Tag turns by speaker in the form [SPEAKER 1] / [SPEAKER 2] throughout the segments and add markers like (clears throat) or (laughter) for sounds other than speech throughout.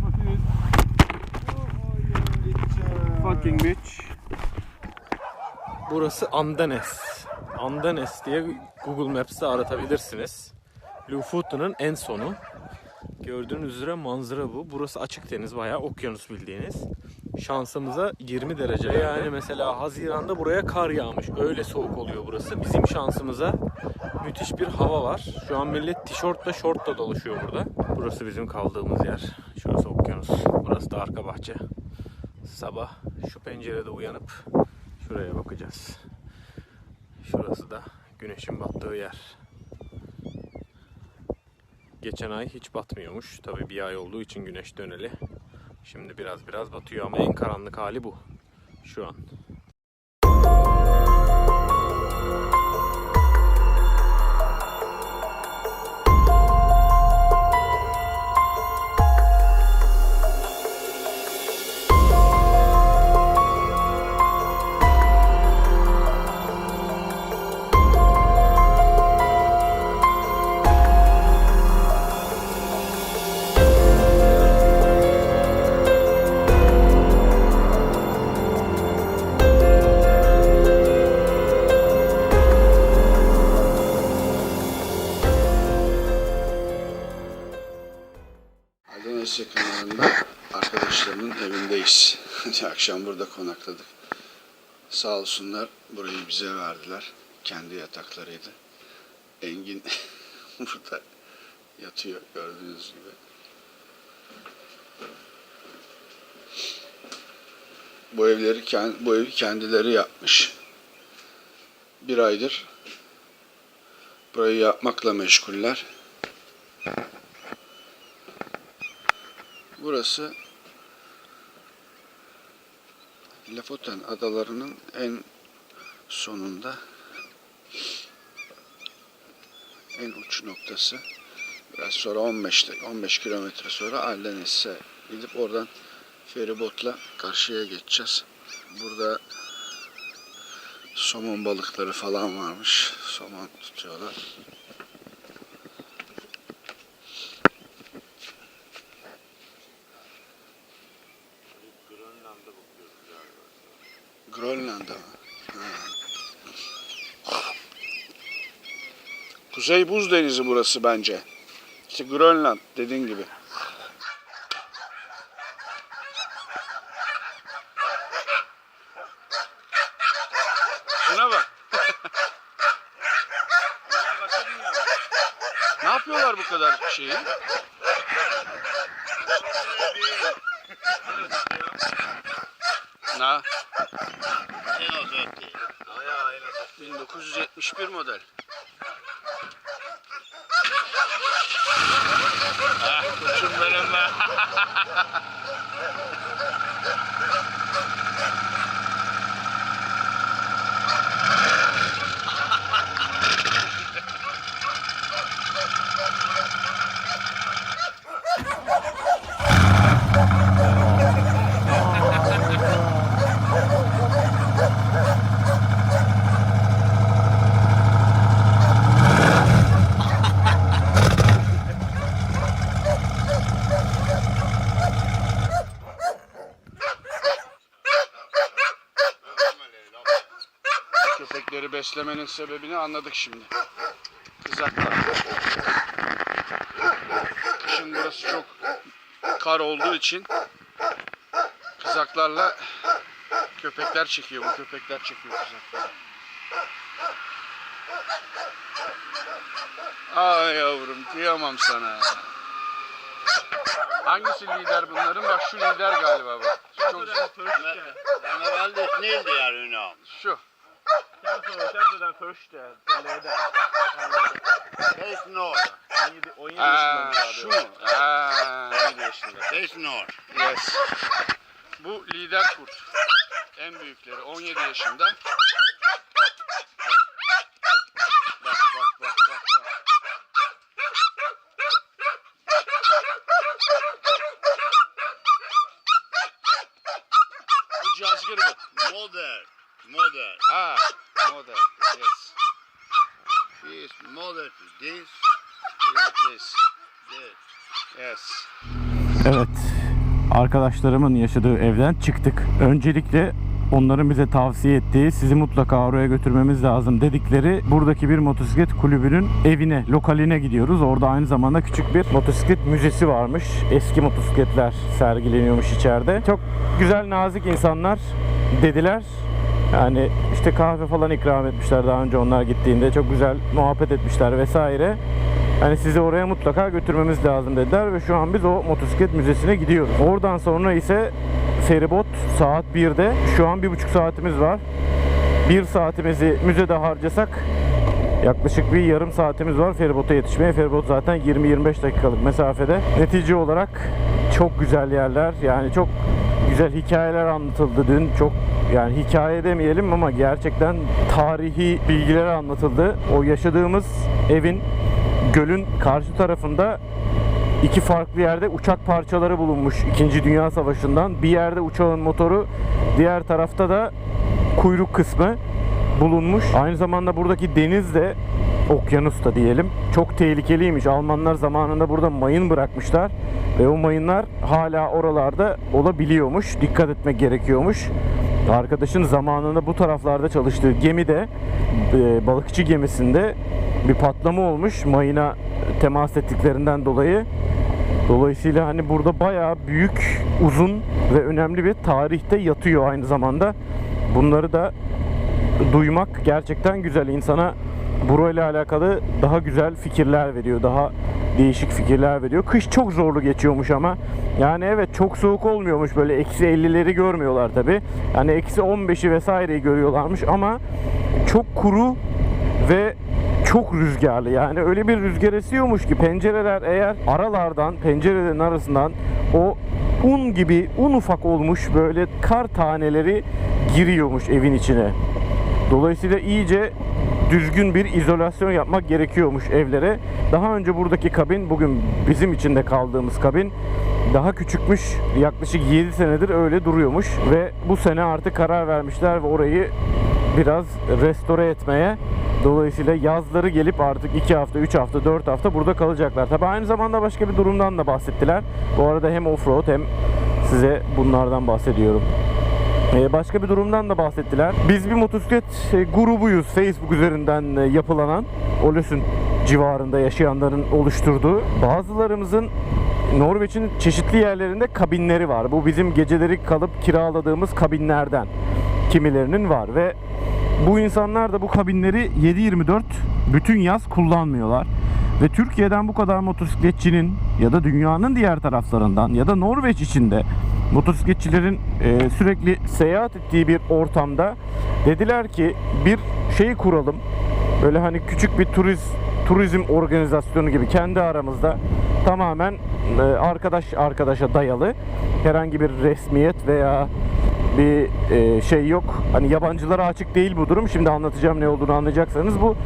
[SPEAKER 1] for sist.
[SPEAKER 2] Oi, ikke-
[SPEAKER 1] Fucking bitch. Burası Andenes. Andenes diye Google Maps'te aratabilirsiniz. Lofoten'ın en sonu. Gördüğünüz üzere manzara bu. Burası açık deniz bayağı okyanus bildiğiniz. Şansımıza 20 derece. Yani mesela Haziran'da buraya kar yağmış. Öyle soğuk oluyor burası. Bizim şansımıza müthiş bir hava var. Şu an millet tişörtle şortla dolaşıyor burada. Burası bizim kaldığımız yer. Şurası okyanus. Burası da arka bahçe. Sabah şu pencerede uyanıp şuraya bakacağız. Şurası da güneşin battığı yer. Geçen ay hiç batmıyormuş. Tabi bir ay olduğu için güneş döneli. Şimdi biraz biraz batıyor ama en karanlık hali bu. Şu an.
[SPEAKER 3] Akşam burada konakladık. Sağ olsunlar burayı bize verdiler. Kendi yataklarıydı. Engin (laughs) burada yatıyor gördüğünüz gibi. Bu evleri bu evi kendileri yapmış. Bir aydır burayı yapmakla meşguller. Burası Lofoten adalarının en sonunda en uç noktası. Biraz sonra 15 de- 15 kilometre sonra Aldenes'e gidip oradan feribotla karşıya geçeceğiz. Burada somon balıkları falan varmış. Somon tutuyorlar. Mı? Ha. Kuzey Buz Denizi burası bence. İşte Grönland dediğin gibi. Şuna bak. (laughs) ne yapıyorlar bu kadar şeyi? 1971 model. Beslemenin sebebini anladık şimdi. Kızaklar. Kışın burası çok kar olduğu için kızaklarla köpekler çekiyor. Bu köpekler çekiyor kızakları. Ay yavrum kıyamam sana. Hangisi lider bunların? Bak şu lider galiba bak. Şu Çok
[SPEAKER 4] veldig snill, de her hundene.
[SPEAKER 3] şu.
[SPEAKER 4] Hvem som den første til leder? 16 år.
[SPEAKER 3] Aa, şu mu? Aa,
[SPEAKER 4] 16 år.
[SPEAKER 3] yes. Bu lider kurt. En büyükleri 17 yaşında. Bak bak bak bak. bak. Bu caz
[SPEAKER 4] get a bit. Mother. Mother.
[SPEAKER 3] Yes. She is mother to this. This. this. Yes.
[SPEAKER 1] Evet. Arkadaşlarımın yaşadığı evden çıktık. Öncelikle onların bize tavsiye ettiği sizi mutlaka oraya götürmemiz lazım dedikleri buradaki bir motosiklet kulübünün evine, lokaline gidiyoruz. Orada aynı zamanda küçük bir motosiklet müzesi varmış. Eski motosikletler sergileniyormuş içeride. Çok güzel nazik insanlar dediler. Yani işte kahve falan ikram etmişler daha önce onlar gittiğinde. Çok güzel muhabbet etmişler vesaire. Yani sizi oraya mutlaka götürmemiz lazım dediler ve şu an biz o motosiklet müzesine gidiyoruz. Oradan sonra ise feribot saat 1'de. Şu an bir buçuk saatimiz var. Bir saatimizi müzede harcasak yaklaşık bir yarım saatimiz var feribota yetişmeye. Feribot zaten 20-25 dakikalık mesafede. Netice olarak çok güzel yerler. Yani çok güzel hikayeler anlatıldı dün. Çok yani hikaye demeyelim ama gerçekten tarihi bilgiler anlatıldı. O yaşadığımız evin gölün karşı tarafında iki farklı yerde uçak parçaları bulunmuş 2. Dünya Savaşı'ndan. Bir yerde uçağın motoru, diğer tarafta da kuyruk kısmı bulunmuş. Aynı zamanda buradaki deniz de okyanus da diyelim. Çok tehlikeliymiş. Almanlar zamanında burada mayın bırakmışlar ve o mayınlar hala oralarda olabiliyormuş. Dikkat etmek gerekiyormuş. Arkadaşın zamanında bu taraflarda çalıştığı gemide e, balıkçı gemisinde bir patlama olmuş mayına temas ettiklerinden dolayı. Dolayısıyla hani burada bayağı büyük, uzun ve önemli bir tarihte yatıyor aynı zamanda. Bunları da duymak gerçekten güzel. insana burayla alakalı daha güzel fikirler veriyor. Daha değişik fikirler veriyor. Kış çok zorlu geçiyormuş ama. Yani evet çok soğuk olmuyormuş. Böyle eksi 50'leri görmüyorlar tabi. Yani eksi 15'i vesaireyi görüyorlarmış ama çok kuru ve çok rüzgarlı yani öyle bir rüzgar esiyormuş ki pencereler eğer aralardan pencerelerin arasından o un gibi un ufak olmuş böyle kar taneleri giriyormuş evin içine. Dolayısıyla iyice düzgün bir izolasyon yapmak gerekiyormuş evlere. Daha önce buradaki kabin bugün bizim içinde kaldığımız kabin daha küçükmüş. Yaklaşık 7 senedir öyle duruyormuş ve bu sene artık karar vermişler ve orayı biraz restore etmeye. Dolayısıyla yazları gelip artık 2 hafta, 3 hafta, 4 hafta burada kalacaklar. Tabi aynı zamanda başka bir durumdan da bahsettiler. Bu arada hem offroad hem size bunlardan bahsediyorum. Ee, Başka bir durumdan da bahsettiler. Biz bir motosiklet e, grubuyuz Facebook üzerinden e, yapılanan. Olösün civarında yaşayanların oluşturduğu. Bazılarımızın Norveç'in çeşitli yerlerinde kabinleri var. Bu bizim geceleri kalıp kiraladığımız kabinlerden kimilerinin var ve bu insanlar da bu kabinleri 7-24 bütün yaz kullanmıyorlar. Ve Türkiye'den bu kadar motosikletçinin ya da dünyanın diğer taraflarından ya da Norveç içinde motosikletçilerin e, sürekli seyahat ettiği bir ortamda dediler ki bir şey kuralım. Böyle hani küçük bir turiz turizm organizasyonu gibi kendi aramızda tamamen e, arkadaş arkadaşa dayalı herhangi bir resmiyet veya bir e, şey yok. Hani yabancılara açık değil bu durum. Şimdi anlatacağım ne olduğunu anlayacaksanız bu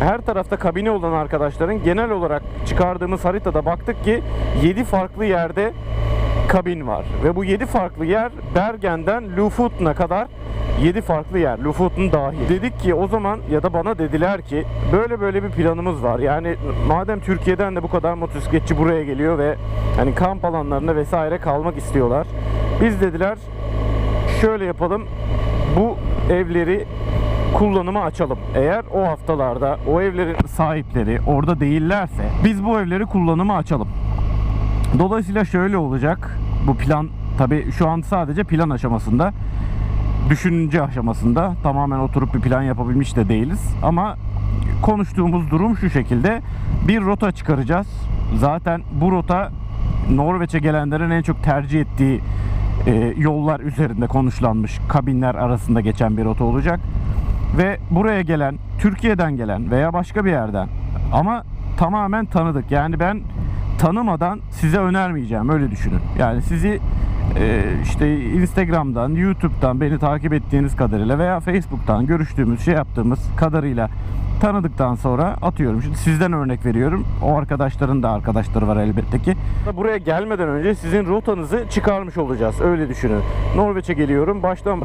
[SPEAKER 1] her tarafta kabine olan arkadaşların genel olarak çıkardığımız haritada baktık ki 7 farklı yerde kabin var. Ve bu 7 farklı yer Bergen'den Lofoten'a kadar 7 farklı yer. Lofoten dahil. Dedik ki o zaman ya da bana dediler ki böyle böyle bir planımız var. Yani madem Türkiye'den de bu kadar motosikletçi buraya geliyor ve hani kamp alanlarında vesaire kalmak istiyorlar. Biz dediler şöyle yapalım. Bu evleri kullanıma açalım. Eğer o haftalarda o evlerin sahipleri orada değillerse biz bu evleri kullanıma açalım. Dolayısıyla şöyle olacak. Bu plan tabi şu an sadece plan aşamasında. Düşünce aşamasında. Tamamen oturup bir plan yapabilmiş de değiliz. Ama konuştuğumuz durum şu şekilde. Bir rota çıkaracağız. Zaten bu rota Norveç'e gelenlerin en çok tercih ettiği e, yollar üzerinde konuşlanmış kabinler arasında geçen bir rota olacak. Ve buraya gelen, Türkiye'den gelen veya başka bir yerden ama tamamen tanıdık. Yani ben tanımadan size önermeyeceğim öyle düşünün. Yani sizi e, işte Instagram'dan, YouTube'dan beni takip ettiğiniz kadarıyla veya Facebook'tan görüştüğümüz, şey yaptığımız kadarıyla tanıdıktan sonra atıyorum. Şimdi sizden örnek veriyorum. O arkadaşların da arkadaşları var elbette ki. Buraya gelmeden önce sizin rotanızı çıkarmış olacağız. Öyle düşünün. Norveç'e geliyorum. Baştan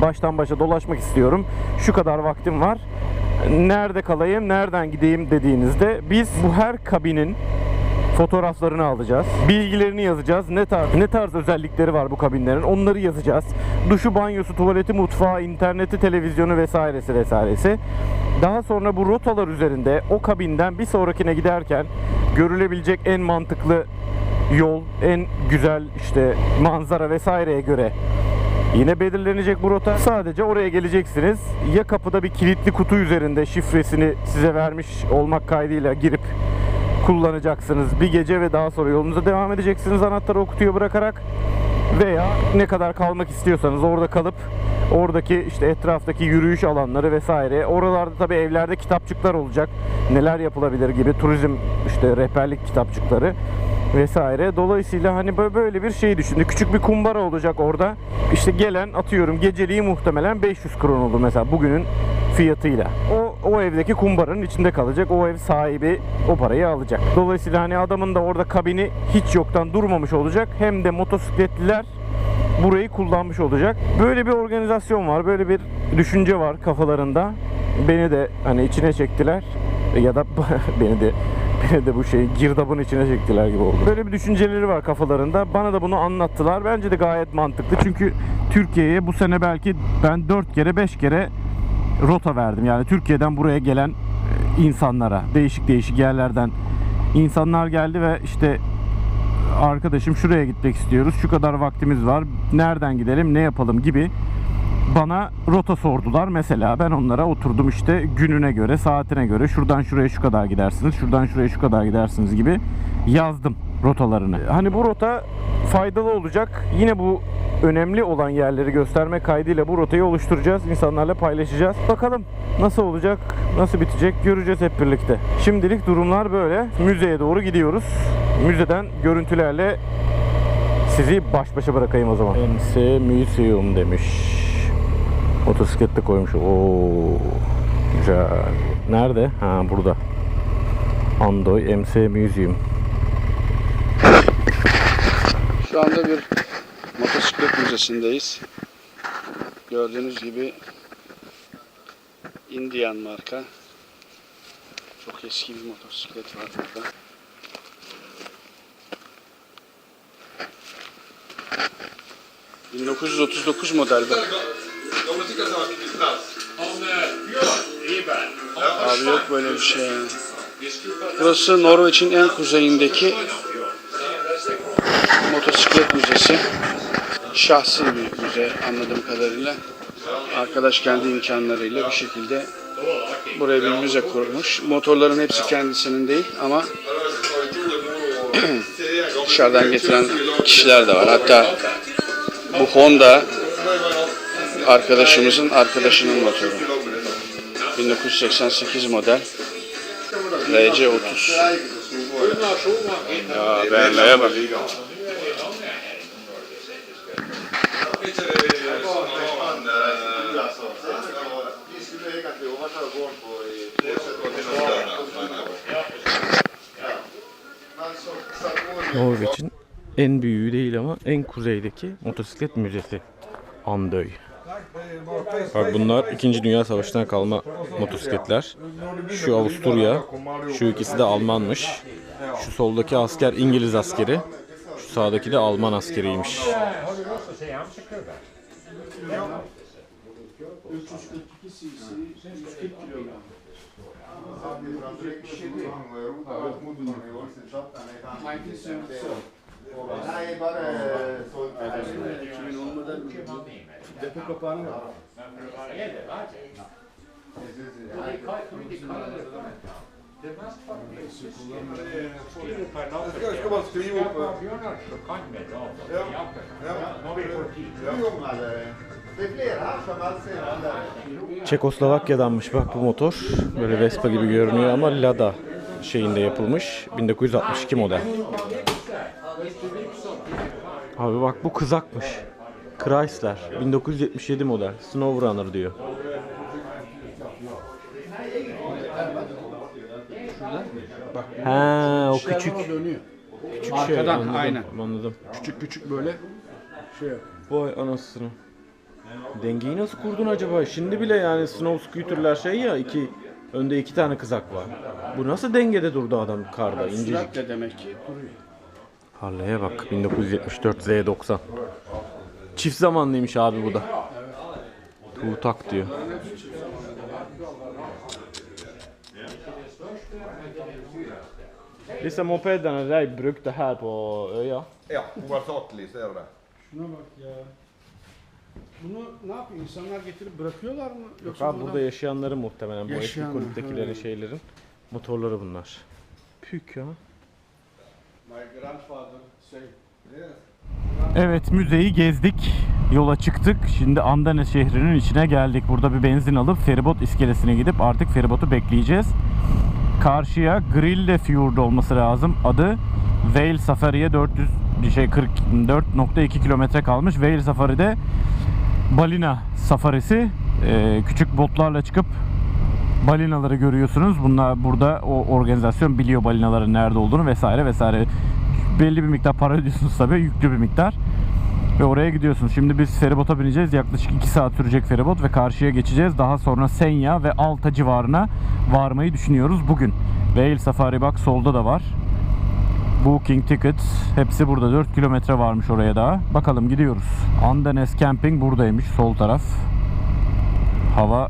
[SPEAKER 1] Baştan başa dolaşmak istiyorum. Şu kadar vaktim var. Nerede kalayım, nereden gideyim dediğinizde biz bu her kabinin fotoğraflarını alacağız. Bilgilerini yazacağız. Ne tarz ne tarz özellikleri var bu kabinlerin? Onları yazacağız. Duşu, banyosu, tuvaleti, mutfağı, interneti, televizyonu vesairesi vesairesi. Daha sonra bu rotalar üzerinde o kabinden bir sonrakine giderken görülebilecek en mantıklı yol, en güzel işte manzara vesaireye göre Yine belirlenecek bu rota. Sadece oraya geleceksiniz. Ya kapıda bir kilitli kutu üzerinde şifresini size vermiş olmak kaydıyla girip kullanacaksınız. Bir gece ve daha sonra yolunuza devam edeceksiniz anahtarı o kutuya bırakarak. Veya ne kadar kalmak istiyorsanız orada kalıp oradaki işte etraftaki yürüyüş alanları vesaire oralarda tabii evlerde kitapçıklar olacak. Neler yapılabilir gibi turizm işte rehberlik kitapçıkları vesaire. Dolayısıyla hani bö- böyle bir şey düşündü. Küçük bir kumbara olacak orada. İşte gelen atıyorum geceliği muhtemelen 500 kron olur mesela bugünün fiyatıyla. O, o evdeki kumbaranın içinde kalacak. O ev sahibi o parayı alacak. Dolayısıyla hani adamın da orada kabini hiç yoktan durmamış olacak. Hem de motosikletliler burayı kullanmış olacak. Böyle bir organizasyon var. Böyle bir düşünce var kafalarında. Beni de hani içine çektiler ya da (laughs) beni de de bu şey girdabın içine çektiler gibi oldu. Böyle bir düşünceleri var kafalarında. Bana da bunu anlattılar. Bence de gayet mantıklı. Çünkü Türkiye'ye bu sene belki ben 4 kere 5 kere rota verdim. Yani Türkiye'den buraya gelen e, insanlara değişik değişik yerlerden insanlar geldi ve işte arkadaşım şuraya gitmek istiyoruz. Şu kadar vaktimiz var. Nereden gidelim, ne yapalım gibi bana rota sordular. Mesela ben onlara oturdum işte gününe göre, saatine göre şuradan şuraya şu kadar gidersiniz, şuradan şuraya şu kadar gidersiniz gibi yazdım rotalarını. Hani bu rota faydalı olacak. Yine bu önemli olan yerleri gösterme kaydıyla bu rotayı oluşturacağız. insanlarla paylaşacağız. Bakalım nasıl olacak, nasıl bitecek göreceğiz hep birlikte. Şimdilik durumlar böyle. Müzeye doğru gidiyoruz. Müzeden görüntülerle sizi baş başa bırakayım o zaman. Ense Museum demiş. Motosiklet de koymuş. Oo, güzel. Nerede? Ha burada. Andoy MC Museum.
[SPEAKER 3] Şu anda bir motosiklet müzesindeyiz. Gördüğünüz gibi Indian marka. Çok eski bir motosiklet var burada. ...1939 model bu. Abi yok böyle bir şey. Burası Norveç'in en kuzeyindeki motosiklet müzesi. Şahsi bir müze anladığım kadarıyla. Arkadaş kendi imkanlarıyla bir şekilde buraya bir müze kurmuş. Motorların hepsi kendisinin değil ama (clears throat) dışarıdan getiren kişiler de var. Hatta bu Honda arkadaşımızın arkadaşının motoru. 1988 model RC30. Ya BMW'ye bak.
[SPEAKER 1] Norveç'in en büyüğü değil ama en kuzeydeki motosiklet müzesi. Andøy. Bak bunlar 2. Dünya Savaşı'ndan kalma motosikletler. Şu Avusturya, şu ikisi de Almanmış. Şu soldaki asker İngiliz askeri. Şu sağdaki de Alman askeriymiş.
[SPEAKER 2] Bare solgt. Depo.
[SPEAKER 1] Çekoslovakya'danmış bak bu motor. Böyle Vespa gibi görünüyor ama Lada şeyinde yapılmış. 1962 model. Abi bak bu kızakmış. Chrysler 1977 model. Snowrunner diyor. Ha o küçük
[SPEAKER 5] dönüyor.
[SPEAKER 1] küçük şey
[SPEAKER 5] Arkadan,
[SPEAKER 1] anladım,
[SPEAKER 5] aynen.
[SPEAKER 1] Anladım.
[SPEAKER 5] Küçük küçük böyle şey.
[SPEAKER 1] Vay anasını. Dengeyi nasıl kurdun acaba? Şimdi bile yani snow scooter'lar şey ya iki önde iki tane kızak var. Bu nasıl dengede durdu adam karda incecik.
[SPEAKER 3] Süratle demek ki duruyor.
[SPEAKER 1] Harley'e bak 1974 Z90. Çift zamanlıymış abi bu da. Tuğtak diyor. Disse mopedene de brukte her på øya.
[SPEAKER 2] Ja, hovedsakelig så er det.
[SPEAKER 3] Şuna bak ya. Bunu ne yapıyor? İnsanlar getirip bırakıyorlar mı? Yoksa
[SPEAKER 1] Abi burada
[SPEAKER 3] burada
[SPEAKER 1] yaşayanların muhtemelen bu eski
[SPEAKER 3] Yaşayanlar,
[SPEAKER 1] kulüptekilerin şeylerin motorları bunlar. Pük ya. Evet müzeyi gezdik. Yola çıktık. Şimdi Andanes şehrinin içine geldik. Burada bir benzin alıp feribot iskelesine gidip artık feribotu bekleyeceğiz. Karşıya Grille Fjord olması lazım adı. Whale Safari'ye 400 şey 44.2 kilometre kalmış. Whale Safari'de balina safarisi. Ee, küçük botlarla çıkıp balinaları görüyorsunuz. Bunlar burada o organizasyon biliyor balinaların nerede olduğunu vesaire vesaire. Belli bir miktar para ödüyorsunuz tabii. Yüklü bir miktar. Ve oraya gidiyorsunuz. Şimdi biz feribota bineceğiz. Yaklaşık 2 saat sürecek feribot ve karşıya geçeceğiz. Daha sonra Senya ve Alta civarına varmayı düşünüyoruz bugün. Whale Safari bak solda da var. Booking Tickets hepsi burada 4 kilometre varmış oraya daha. Bakalım gidiyoruz. Andenes Camping buradaymış sol taraf. Hava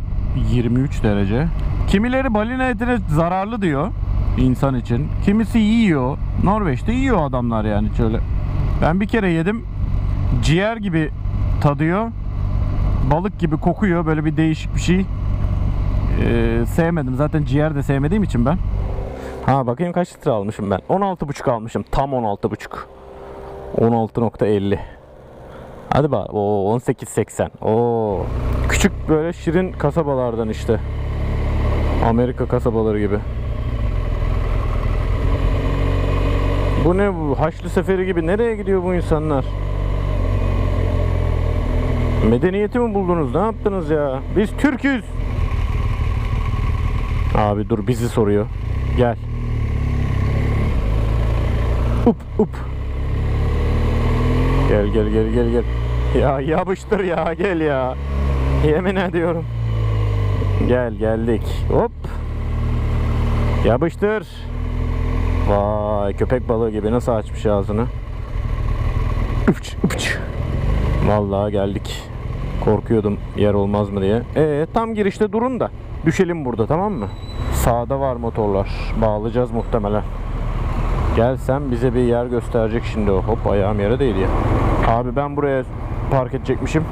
[SPEAKER 1] 23 derece. Kimileri balina etine zararlı diyor insan için. Kimisi yiyor. Norveç'te yiyor adamlar yani şöyle. Ben bir kere yedim. Ciğer gibi tadıyor. Balık gibi kokuyor. Böyle bir değişik bir şey. Ee, sevmedim. Zaten ciğer de sevmediğim için ben. Ha bakayım kaç litre almışım ben. 16,5 almışım. Tam 16,5. 16.50. Hadi bak. O 18.80. Oo. Küçük böyle şirin kasabalardan işte. Amerika kasabaları gibi. Bu ne bu? Haçlı seferi gibi nereye gidiyor bu insanlar? Medeniyeti mi buldunuz? Ne yaptınız ya? Biz Türk'üz. Abi dur bizi soruyor. Gel. Up up. Gel gel gel gel gel. Ya yapıştır ya gel ya. Yemin ediyorum. Gel geldik. Hop. Yapıştır. Vay köpek balığı gibi nasıl açmış ağzını. Üpç üpç. Vallahi geldik. Korkuyordum yer olmaz mı diye. Ee tam girişte durun da düşelim burada tamam mı? Sağda var motorlar. Bağlayacağız muhtemelen. Gelsen bize bir yer gösterecek şimdi o. Hop ayağım yere değdi ya. Abi ben buraya park edecekmişim.